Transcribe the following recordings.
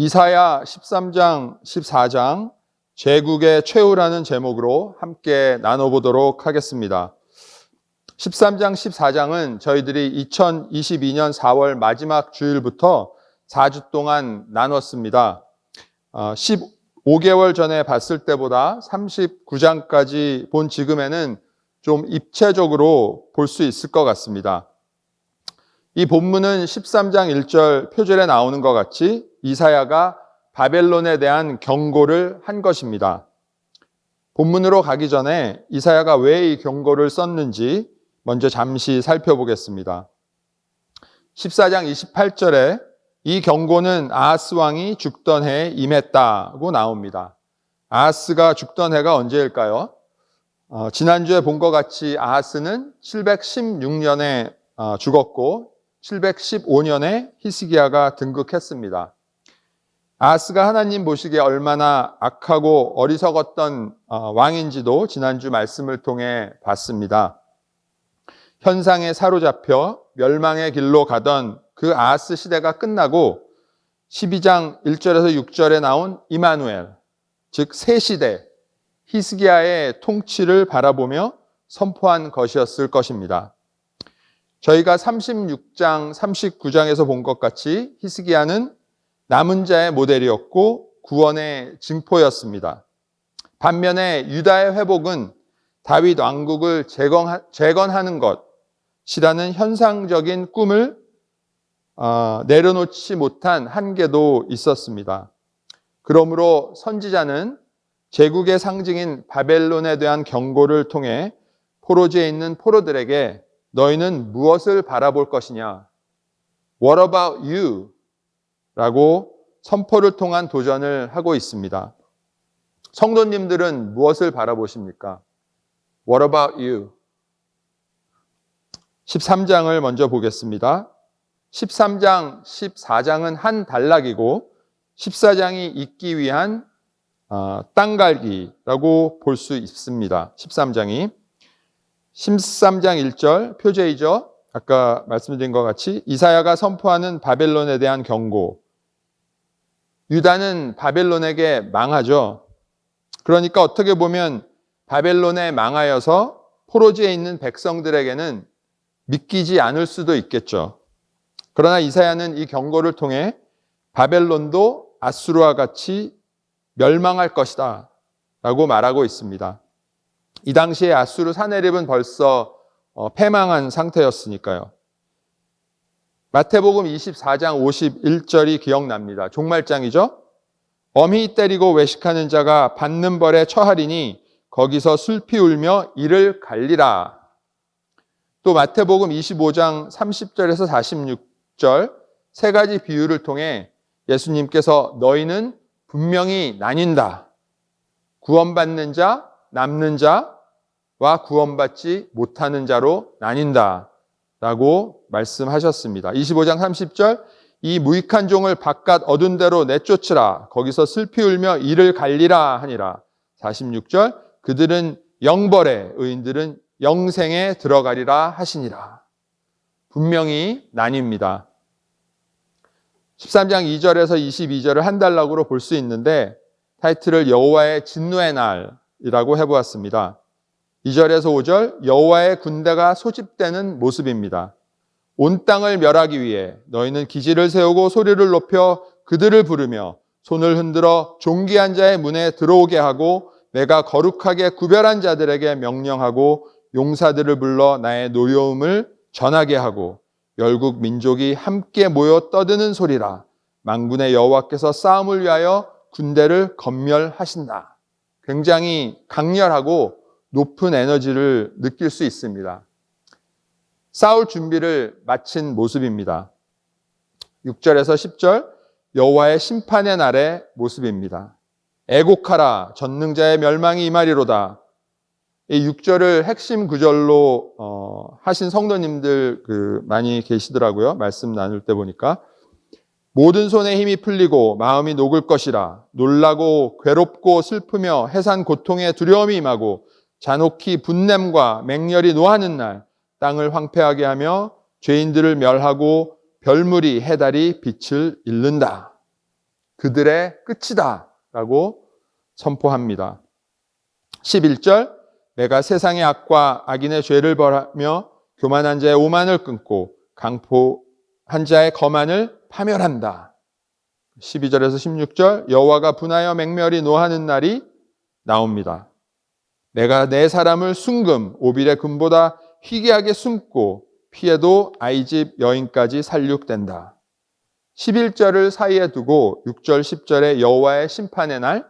이사야 13장, 14장, 제국의 최후라는 제목으로 함께 나눠보도록 하겠습니다. 13장, 14장은 저희들이 2022년 4월 마지막 주일부터 4주 동안 나눴습니다. 15개월 전에 봤을 때보다 39장까지 본 지금에는 좀 입체적으로 볼 수 있을 것 같습니다. 이 본문은 13장 1절 표절에 나오는 것 같이 이사야가 바벨론에 대한 경고를 한 것입니다. 본문으로 가기 전에 이사야가 왜 이 경고를 썼는지 먼저 잠시 살펴보겠습니다. 14장 28절에 이 경고는 아하스 왕이 죽던 해에 임했다고 나옵니다. 아하스가 죽던 해가 언제일까요? 어, 지난주에 본 것 같이 아하스는 716년에 어, 죽었고 715년에 히스기야가 등극했습니다. 아하스가 하나님 보시기에 얼마나 악하고 어리석었던 어, 왕인지도 지난주 말씀을 통해 봤습니다. 현상에 사로잡혀 멸망의 길로 가던 그 아하스 시대가 끝나고 12장 1절에서 6절에 나온 이마누엘, 즉 새 시대, 히스기야의 통치를 바라보며 선포한 것이었을 것입니다. 저희가 36장, 39장에서 본 것 같이 히스기야는 남은 자의 모델이었고 구원의 증포였습니다. 반면에 유다의 회복은 다윗 왕국을 재건하는 것이라는 현상적인 꿈을 어, 내려놓지 못한 한계도 있었습니다. 그러므로 선지자는 제국의 상징인 바벨론에 대한 경고를 통해 포로지에 있는 포로들에게 너희는 무엇을 바라볼 것이냐? What about you? 라고 선포를 통한 도전을 하고 있습니다. 성도님들은 무엇을 바라보십니까? What about you? 13장을 먼저 보겠습니다. 13장, 14장은 한 단락이고 14장이 있기 위한 어, 땅갈기라고 볼 수 있습니다. 13장이 13장 1절 표제이죠. 아까 말씀드린 것 같이 이사야가 선포하는 바벨론에 대한 경고. 유다는 바벨론에게 망하죠. 그러니까 어떻게 보면 바벨론에 망하여서 포로지에 있는 백성들에게는 믿기지 않을 수도 있겠죠. 그러나 이사야는 이 경고를 통해 바벨론도 아수르와 같이 멸망할 것이다 라고 말하고 있습니다. 이 당시에 아수르 사내립은 벌써 어, 패망한 상태였으니까요. 마태복음 24장 51절이 기억납니다. 종말장이죠? 엄히 때리고 외식하는 자가 받는 벌에 처하리니 거기서 슬피 울며 이를 갈리라. 또 마태복음 25장 30절에서 46절 세 가지 비유를 통해 예수님께서 너희는 분명히 나뉜다. 구원받는 자, 남는 자와 구원받지 못하는 자로 나뉜다. 라고 말씀하셨습니다. 25장 30절, 이 무익한 종을 바깥 어둔 데로 내쫓으라. 거기서 슬피 울며 이를 갈리라 하니라. 46절, 그들은 영벌에, 의인들은 영생에 들어가리라 하시니라. 분명히 나뉩니다. 13장 2절에서 22절을 한 단락으로 볼 수 있는데 타이틀을 여호와의 진노의 날이라고 해보았습니다. 2절에서 5절 여호와의 군대가 소집되는 모습입니다. 온 땅을 멸하기 위해 너희는 기지를 세우고 소리를 높여 그들을 부르며 손을 흔들어 종기한 자의 문에 들어오게 하고 내가 거룩하게 구별한 자들에게 명령하고 용사들을 불러 나의 노여움을 전하게 하고 열국 민족이 함께 모여 떠드는 소리라. 망군의 여호와께서 싸움을 위하여 군대를 건멸하신다. 굉장히 강렬하고 높은 에너지를 느낄 수 있습니다. 싸울 준비를 마친 모습입니다. 6절에서 10절 여호와의 심판의 날의 모습입니다. 애곡하라 전능자의 멸망이 이말이로다. 이 6절을 핵심 구절로 어, 하신 성도님들 그 많이 계시더라고요. 말씀 나눌 때 보니까 모든 손에 힘이 풀리고 마음이 녹을 것이라 놀라고 괴롭고 슬프며 해산 고통에 두려움이 임하고 잔혹히 분냄과 맹렬히 노하는 날 땅을 황폐하게 하며 죄인들을 멸하고 별물이 해달이 빛을 잃는다. 그들의 끝이다 라고 선포합니다. 11절 내가 세상의 악과 악인의 죄를 벌하며 교만한 자의 오만을 끊고 강포한 자의 거만을 파멸한다. 12절에서 16절 여호와가 분하여 맹멸이 노하는 날이 나옵니다. 내가 내 사람을 순금 오빌의 금보다 희귀하게 숨고 피해도 아이집 여인까지 살육된다. 11절을 사이에 두고 6절 10절에 여호와의 심판의 날,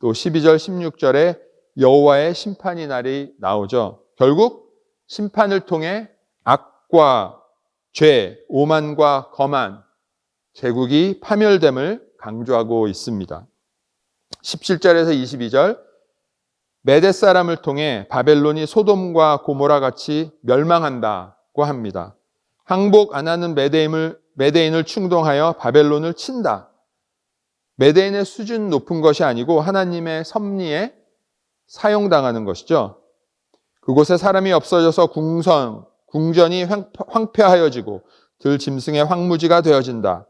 또 12절 16절에 여호와의 심판의 날이 나오죠. 결국 심판을 통해 악과 죄, 오만과 거만, 제국이 파멸됨을 강조하고 있습니다. 17절에서 22절 메대 사람을 통해 바벨론이 소돔과 고모라 같이 멸망한다고 합니다. 항복 안 하는 메대인을, 메대인을 충동하여 바벨론을 친다. 메대인의 수준 높은 것이 아니고 하나님의 섭리에 사용당하는 것이죠. 그곳에 사람이 없어져서 궁선, 궁전이 황폐하여지고 들 짐승의 황무지가 되어진다.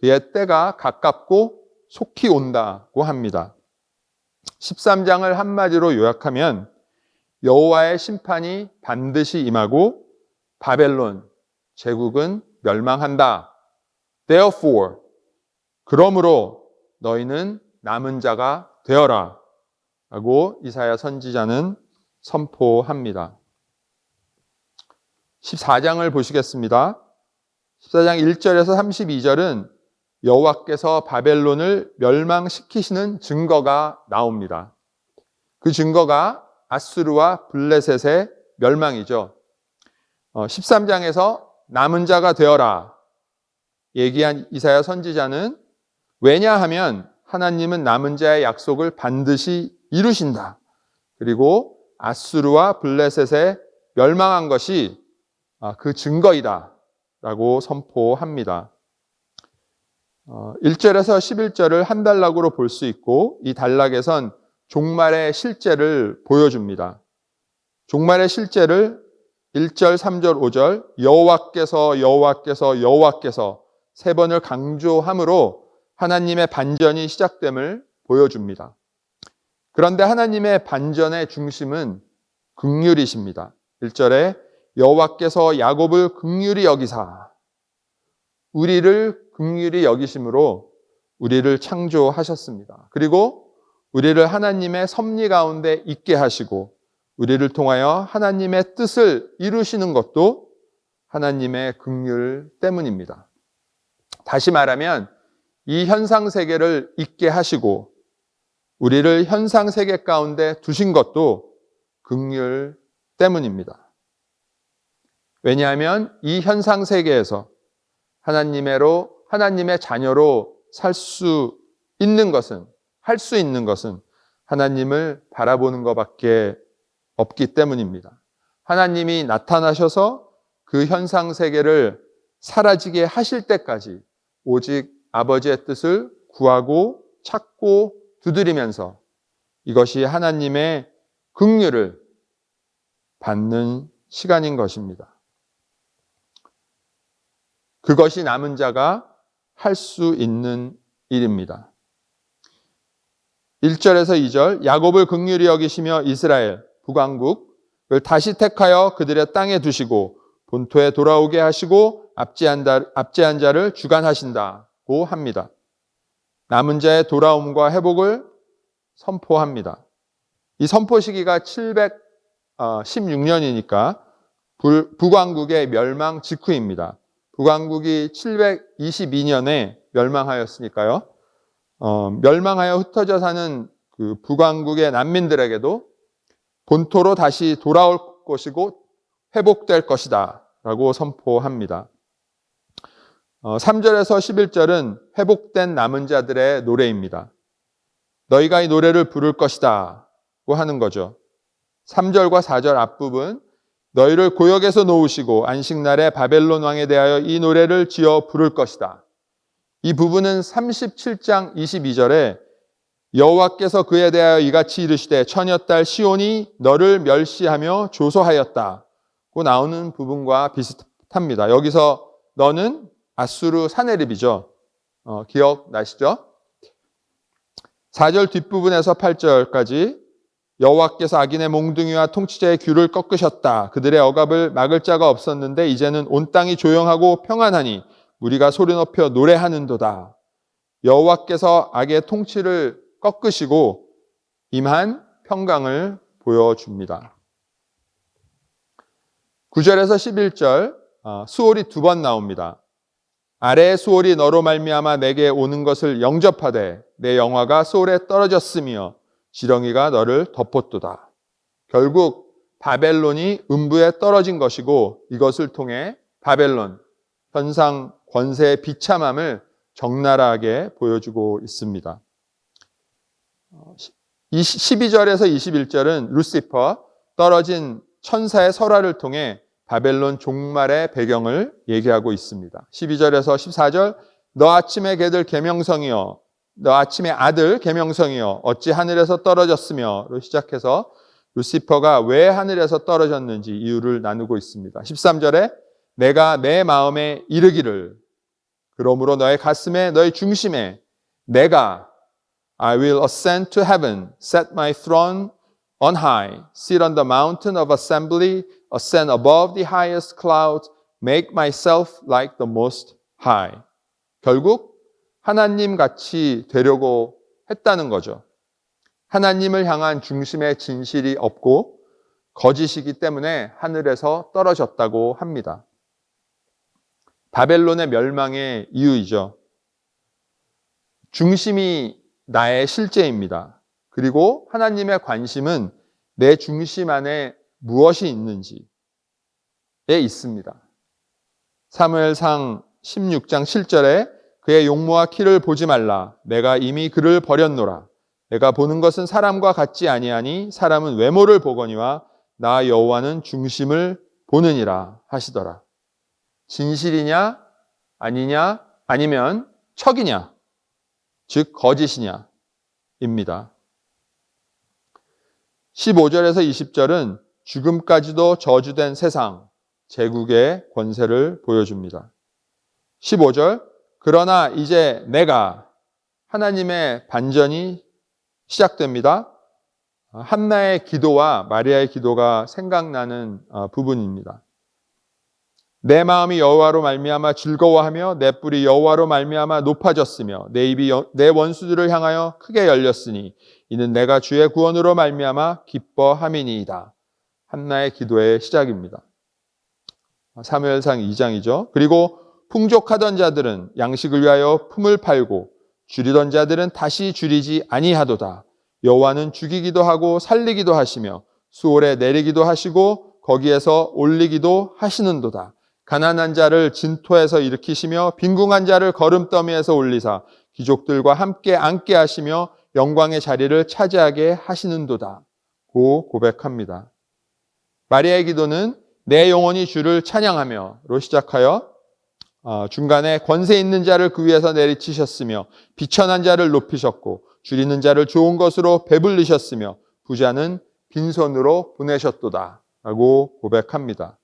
그의 때가 가깝고 속히 온다고 합니다. 13장을 한마디로 요약하면 여호와의 심판이 반드시 임하고 바벨론 제국은 멸망한다. Therefore 그러므로 너희는 남은 자가 되어라. 라고 이사야 선지자는 선포합니다. 14장을 보시겠습니다. 14장 1절에서 32절은 여호와께서 바벨론을 멸망시키시는 증거가 나옵니다. 그 증거가 아수르와 블레셋의 멸망이죠. 13장에서 남은 자가 되어라 얘기한 이사야 선지자는 왜냐하면 하나님은 남은 자의 약속을 반드시 이루신다. 그리고 아수르와 블레셋의 멸망한 것이 아, 그 증거이다. 라고 선포합니다. 1절에서 어, 11절을 한 단락으로 볼 수 있고 이 단락에선 종말의 실제를 보여줍니다. 종말의 실제를 1절, 3절, 5절 여호와께서 여호와께서 여호와께서 세 번을 강조함으로 하나님의 반전이 시작됨을 보여줍니다. 그런데 하나님의 반전의 중심은 극률이십니다. 1절에 여호와께서 야곱을 극률이 여기사 우리를 극률이 여기심으로 우리를 창조하셨습니다. 그리고 우리를 하나님의 섭리 가운데 있게 하시고 우리를 통하여 하나님의 뜻을 이루시는 것도 하나님의 극률 때문입니다. 다시 말하면 이 현상 세계를 있게 하시고 우리를 현상 세계 가운데 두신 것도 극률 때문입니다. 왜냐하면 이 현상 세계에서 하나님의로 하나님의 자녀로 살 수 있는 것은 할 수 있는 것은 하나님을 바라보는 것밖에 없기 때문입니다. 하나님이 나타나셔서 그 현상 세계를 사라지게 하실 때까지 오직 아버지의 뜻을 구하고 찾고 두드리면서 이것이 하나님의 긍휼을 받는 시간인 것입니다. 그것이 남은 자가 할 수 있는 일입니다. 1절에서 2절 야곱을 극률히 여기시며 이스라엘 북왕국을 다시 택하여 그들의 땅에 두시고 본토에 돌아오게 하시고 압제한, 자, 자를 주관하신다고 합니다. 남은 자의 돌아옴과 회복을 선포합니다. 이 선포 시기가 716년이니까 북왕국의 멸망 직후입니다. 북왕국이 722년에 멸망하였으니까요. 어, 멸망하여 흩어져 사는 그 북왕국의 난민들에게도 본토로 다시 돌아올 것이고 회복될 것이다. 라고 선포합니다. 어, 3절에서 11절은 회복된 남은 자들의 노래입니다. 너희가 이 노래를 부를 것이다. 고 하는 거죠. 3절과 4절 앞부분 너희를 고역에서 놓으시고 안식날에 바벨론 왕에 대하여 이 노래를 지어 부를 것이다. 이 부분은 37장 22절에 여호와께서 그에 대하여 이같이 이르시되 처녀딸 시온이 너를 멸시하며 조소하였다고 나오는 부분과 비슷합니다. 여기서 너는 아수르 사네립이죠. 어, 기억나시죠? 4절 뒷부분에서 8절까지 여호와께서 악인의 몽둥이와 통치자의 귀를 꺾으셨다. 그들의 억압을 막을 자가 없었는데 이제는 온 땅이 조용하고 평안하니 우리가 소리 높여 노래하는도다. 여호와께서 악의 통치를 꺾으시고 임한 평강을 보여줍니다. 9절에서 11절 어, 수월이 두 번 나옵니다. 아래의 수월이 너로 말미암아 내게 오는 것을 영접하되 내 영화가 수월에 떨어졌으며 지렁이가 너를 덮었도다. 결국 바벨론이 음부에 떨어진 것이고 이것을 통해 바벨론 현상 권세의 비참함을 적나라하게 보여주고 있습니다. 12절에서 21절은 루시퍼 떨어진 천사의 설화를 통해 바벨론 종말의 배경을 얘기하고 있습니다. 12절에서 14절 너 아침의 개들 계명성이여 너 아침의 아들 계명성이여 어찌 하늘에서 떨어졌으며로 시작해서 루시퍼가 왜 하늘에서 떨어졌는지 이유를 나누고 있습니다. 13절에 내가 내 마음에 이르기를 그러므로 너의 가슴에 너의 중심에 내가 I will ascend to heaven, set my throne on high, sit on the mountain of assembly, ascend above the highest clouds, make myself like the most high. 결국 하나님 같이 되려고 했다는 거죠. 하나님을 향한 중심의 진실이 없고 거짓이기 때문에 하늘에서 떨어졌다고 합니다. 바벨론의 멸망의 이유이죠. 중심이 나의 실제입니다. 그리고 하나님의 관심은 내 중심 안에 무엇이 있는지에 있습니다. 사무엘상 16장 7절에 그의 용모와 키를 보지 말라. 내가 이미 그를 버렸노라. 내가 보는 것은 사람과 같지 아니하니 사람은 외모를 보거니와 나 여호와는 중심을 보느니라 하시더라. 진실이냐 아니냐 아니면 척이냐 즉 거짓이냐 입니다. 15절에서 20절은 죽음까지도 저주된 세상, 제국의 권세를 보여줍니다. 15절, 그러나 이제 내가 하나님의 반전이 시작됩니다. 한나의 기도와 마리아의 기도가 생각나는 어, 부분입니다. 내 마음이 여호와로 말미암아 즐거워하며 내 뿔이 여호와로 말미암아 높아졌으며 내 입이 내 원수들을 향하여 크게 열렸으니 이는 내가 주의 구원으로 말미암아 기뻐함이니이다. 한나의 기도의 시작입니다. 사무엘상 2장이죠. 그리고 풍족하던 자들은 양식을 위하여 품을 팔고 줄이던 자들은 다시 줄이지 아니하도다. 여호와는 죽이기도 하고 살리기도 하시며 수월에 내리기도 하시고 거기에서 올리기도 하시는도다. 가난한 자를 진토에서 일으키시며 빈궁한 자를 걸음더미에서 올리사 귀족들과 함께 앉게 하시며 영광의 자리를 차지하게 하시는도다. 고 고백합니다. 마리아의 기도는 내 영혼이 주를 찬양하며로 시작하여 어, 중간에 권세 있는 자를 그 위에서 내리치셨으며 비천한 자를 높이셨고 줄이는 자를 좋은 것으로 배불리셨으며 부자는 빈손으로 보내셨도다. 라고 고백합니다.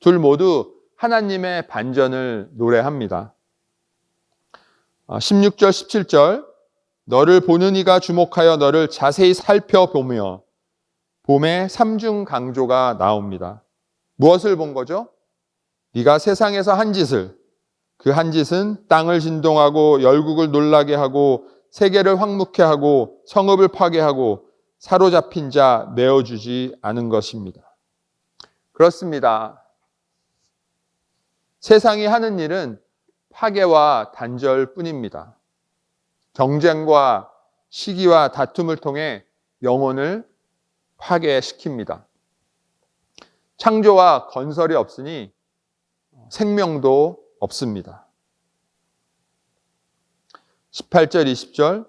둘 모두 하나님의 반전을 노래합니다. 16절, 아, 17절, 너를 보는 이가 주목하여 너를 자세히 살펴보며 봄의 삼중 강조가 나옵니다. 무엇을 본 거죠? 네가 세상에서 한 짓을 그 한 짓은 땅을 진동하고 열국을 놀라게 하고 세계를 황묵해 하고 성읍을 파괴하고 사로잡힌 자 내어주지 않은 것입니다. 그렇습니다. 세상이 하는 일은 파괴와 단절 뿐입니다. 경쟁과 시기와 다툼을 통해 영혼을 파괴시킵니다. 창조와 건설이 없으니 생명도 없습니다. 18절 20절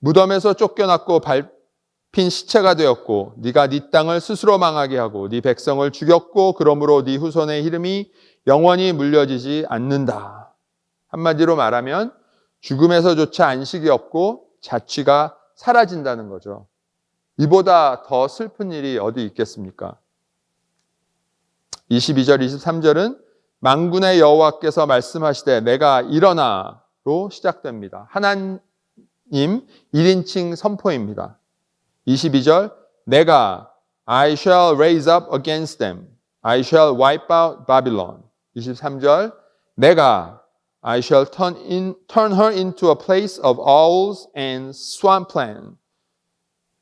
무덤에서 쫓겨났고 밟힌 시체가 되었고 네가 네 땅을 스스로 망하게 하고 네 백성을 죽였고 그러므로 네 후손의 이름이 영원히 물려지지 않는다. 한마디로 말하면 죽음에서조차 안식이 없고 자취가 사라진다는 거죠. 이보다 더 슬픈 일이 어디 있겠습니까? 22절, 23절은 망군의 여호와께서 말씀하시되 내가 일어나로 시작됩니다. 하나님 1인칭 선포입니다. 22절 내가 I shall raise up against them. I shall wipe out Babylon. 23절 내가 I shall turn, in, turn her into a place of owls and swampland.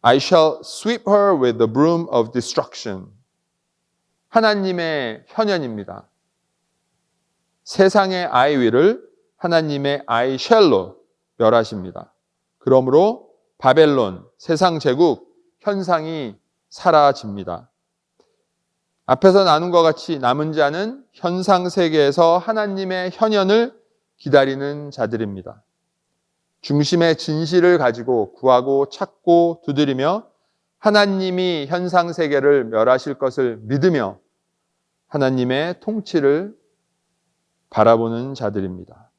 I shall sweep her with the broom of destruction. 하나님의 현현입니다. 세상의 I will을 하나님의 I shall로 멸하십니다. 그러므로 바벨론, 세상 제국, 현상이 사라집니다. 앞에서 나눈 것 같이 남은 자는 현상 세계에서 하나님의 현현을 기다리는 자들입니다. 중심의 진실을 가지고 구하고 찾고 두드리며 하나님이 현상 세계를 멸하실 것을 믿으며 하나님의 통치를 바라보는 자들입니다.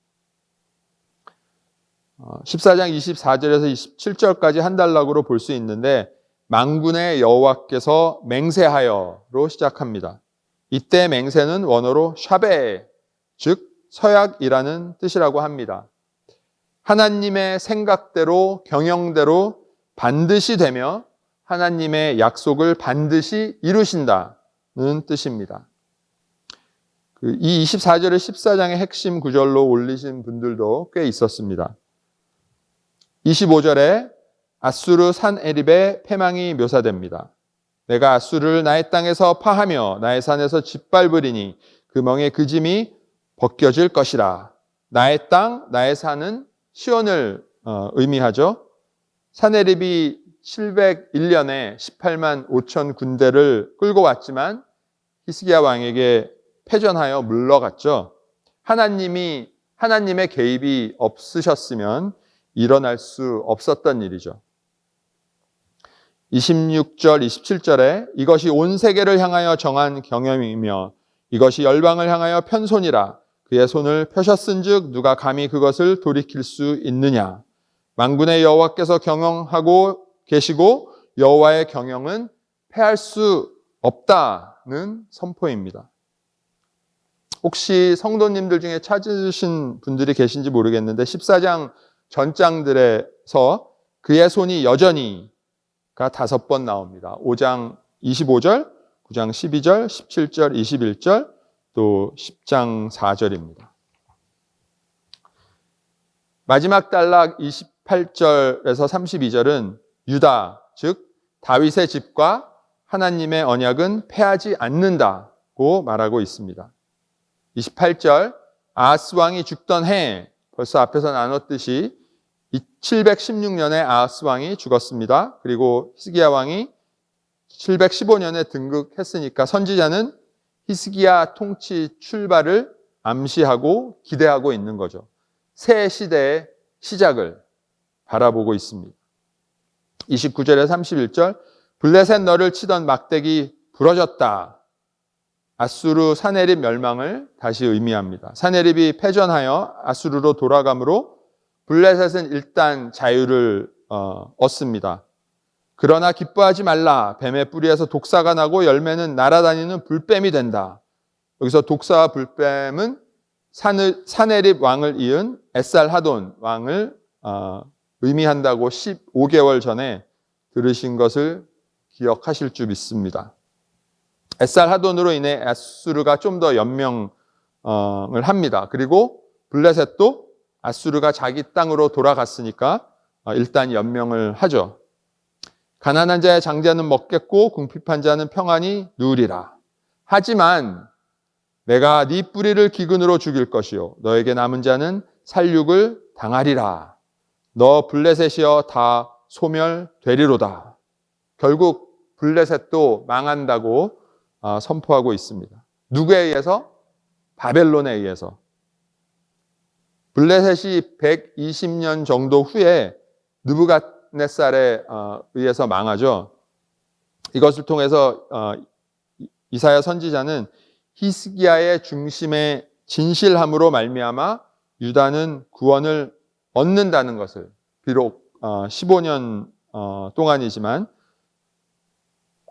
14장 24절에서 27절까지 한 단락으로 볼 수 있는데 망군의 여호와께서 맹세하여로 시작합니다. 이때 맹세는 원어로 샤베, 즉 서약이라는 뜻이라고 합니다. 하나님의 생각대로 경영대로 반드시 되며 하나님의 약속을 반드시 이루신다는 뜻입니다. 그이 24절을 14장의 핵심 구절로 올리신 분들도 꽤 있었습니다. 25절에 아수르 산 에립의 패망이 묘사됩니다. 내가 아수르를 나의 땅에서 파하며 나의 산에서 짓밟으리니 그 멍에 그 짐이 벗겨질 것이라. 나의 땅, 나의 산은 시온을 어, 의미하죠. 사내립이 701년에 18만 5천 군대를 끌고 왔지만 히스기야 왕에게 패전하여 물러갔죠. 하나님이 하나님의 개입이 없으셨으면 일어날 수 없었던 일이죠. 26절, 27절에 이것이 온 세계를 향하여 정한 경험이며 이것이 열방을 향하여 편손이라 그의 손을 펴셨은즉 누가 감히 그것을 돌이킬 수 있느냐? 만군의 여호와께서 경영하고 계시고 여호와의 경영은 패할 수 없다는 선포입니다. 혹시 성도님들 중에 찾으신 분들이 계신지 모르겠는데 14장 전장들에서 그의 손이 여전히가 다섯 번 나옵니다. 5장 25절, 9장 12절, 17절, 21절, 또 10장 4절입니다. 마지막 단락 28절에서 32절은 유다, 즉 다윗의 집과 하나님의 언약은 패하지 않는다고 말하고 있습니다. 28절 아하스 왕이 죽던 해 벌써 앞에서 나눴듯이 716년에 아하스 왕이 죽었습니다. 그리고 히스기야 왕이 715년에 등극했으니까 선지자는 히스기야 통치 출발을 암시하고 기대하고 있는 거죠. 새 시대의 시작을 바라보고 있습니다. 29절에 31절 블레셋 너를 치던 막대기 부러졌다. 아수르 사네립 멸망을 다시 의미합니다. 사네립이 패전하여 아수르로 돌아가므로 블레셋은 일단 자유를 어, 얻습니다. 그러나 기뻐하지 말라. 뱀의 뿌리에서 독사가 나고 열매는 날아다니는 불뱀이 된다. 여기서 독사와 불뱀은 사네립 왕을 이은 에살 하돈 왕을 어, 의미한다고 15개월 전에 들으신 것을 기억하실 줄 믿습니다. 에살 하돈으로 인해 아수르가 좀 더 연명을 합니다. 그리고 블레셋도 아수르가 자기 땅으로 돌아갔으니까 어, 일단 연명을 하죠. 가난한 자의 장자는 먹겠고 궁핍한 자는 평안히 누리라. 하지만 내가 네 뿌리를 기근으로 죽일 것이요 너에게 남은 자는 살육을 당하리라. 너 블레셋이여 다 소멸되리로다. 결국 블레셋도 망한다고 어, 선포하고 있습니다. 누구에 의해서? 바벨론에 의해서. 블레셋이 120년 정도 후에 느부갓네살에 어, 의해서 망하죠. 이것을 통해서 어, 이사야 선지자는 히스기야의 중심의 진실함으로 말미암아 유다는 구원을 얻는다는 것을 비록 15년 동안이지만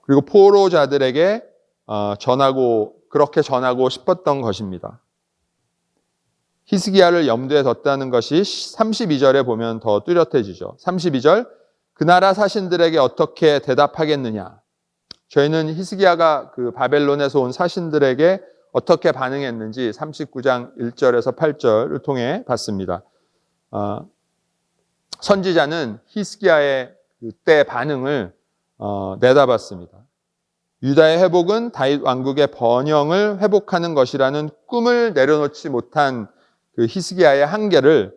그리고 포로자들에게 전하고 그렇게 전하고 싶었던 것입니다. 히스기야를 염두에 뒀다는 것이 32절에 보면 더 뚜렷해지죠. 32절 그 나라 사신들에게 어떻게 대답하겠느냐? 저희는 히스기야가 그 바벨론에서 온 사신들에게 어떻게 반응했는지 39장 1절에서 8절을 통해 봤습니다. 어, 선지자는 히스기야의 그때 반응을 어, 내다봤습니다. 유다의 회복은 다윗 왕국의 번영을 회복하는 것이라는 꿈을 내려놓지 못한 그 히스기야의 한계를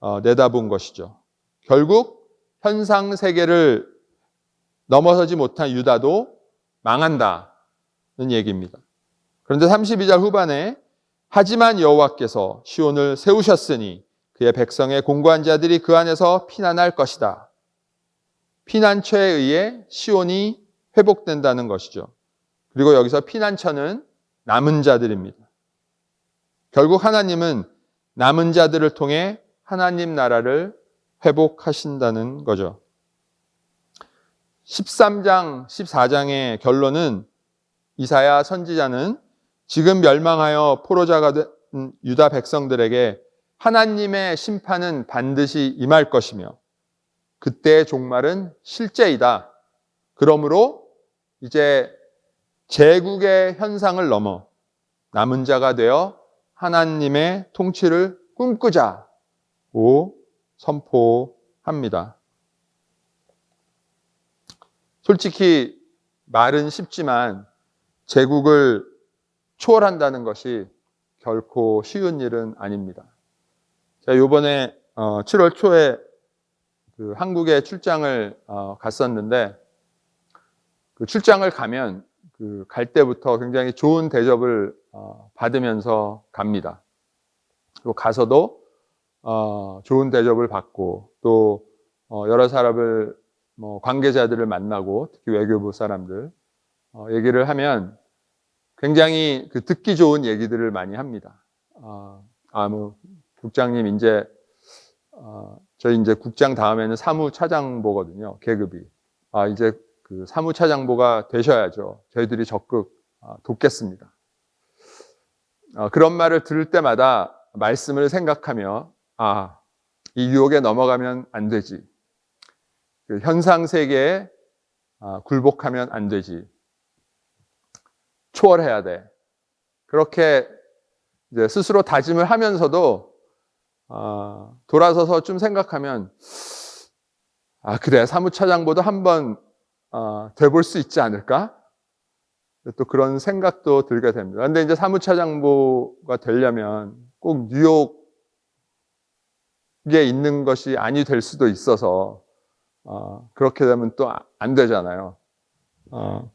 어, 내다본 것이죠. 결국 현상 세계를 넘어서지 못한 유다도 망한다는 얘기입니다. 그런데 32절 후반에 하지만 여호와께서 시온을 세우셨으니 그의 백성의 공고한 자들이 그 안에서 피난할 것이다. 피난처에 의해 시온이 회복된다는 것이죠. 그리고 여기서 피난처는 남은 자들입니다. 결국 하나님은 남은 자들을 통해 하나님 나라를 회복하신다는 거죠. 13장, 14장의 결론은 이사야 선지자는 지금 멸망하여 포로자가 된 유다 백성들에게 하나님의 심판은 반드시 임할 것이며 그때의 종말은 실제이다. 그러므로 이제 제국의 현상을 넘어 남은 자가 되어 하나님의 통치를 꿈꾸자고 선포합니다. 솔직히 말은 쉽지만 제국을 초월한다는 것이 결코 쉬운 일은 아닙니다. 제가 요번에 7월 초에 그 한국에 출장을 어, 갔었는데 그 출장을 가면 그 갈 때부터 굉장히 좋은 대접을 어, 받으면서 갑니다. 그리고 가서도 어, 좋은 대접을 받고 또 여러 사람을 뭐 관계자들을 만나고 특히 외교부 사람들 얘기를 하면 굉장히 그 듣기 좋은 얘기들을 많이 합니다. 아, 뭐 국장님 이제 어, 저희 이제 국장 다음에는 사무차장 보거든요. 계급이. 아, 이제 그 사무차장보가 되셔야죠. 저희들이 적극 아, 돕겠습니다. 어, 그런 말을 들을 때마다 말씀을 생각하며 아, 이 유혹에 넘어가면 안 되지. 그 현상 세계에 아, 굴복하면 안 되지. 초월해야 돼. 그렇게 스스로 다짐을 하면서도 어, 돌아서서 좀 생각하면 아 그래 사무차장보다 한번 어, 돼볼 수 있지 않을까? 또 그런 생각도 들게 됩니다. 근데 이제 사무차장보가 되려면 꼭 뉴욕에 있는 것이 아니 될 수도 있어서 어, 그렇게 되면 또 안 되잖아요. 어,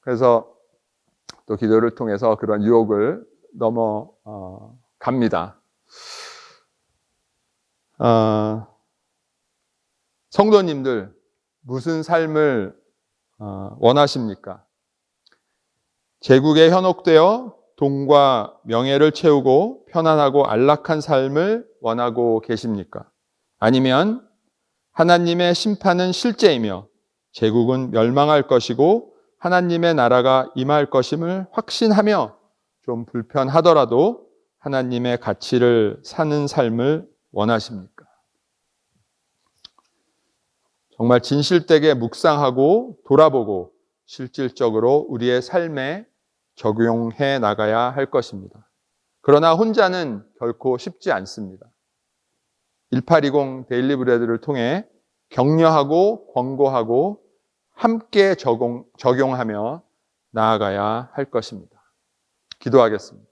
그래서 또 기도를 통해서 그런 유혹을 넘어갑니다. 어, 성도님들 무슨 삶을 어, 원하십니까? 제국에 현혹되어 돈과 명예를 채우고 편안하고 안락한 삶을 원하고 계십니까? 아니면 하나님의 심판은 실제이며 제국은 멸망할 것이고 하나님의 나라가 임할 것임을 확신하며 좀 불편하더라도 하나님의 가치를 사는 삶을 원하십니까? 정말 진실되게 묵상하고 돌아보고 실질적으로 우리의 삶에 적용해 나가야 할 것입니다. 그러나 혼자는 결코 쉽지 않습니다. 1820 데일리 브레드를 통해 격려하고 권고하고 함께 적용, 적용하며 나아가야 할 것입니다. 기도하겠습니다.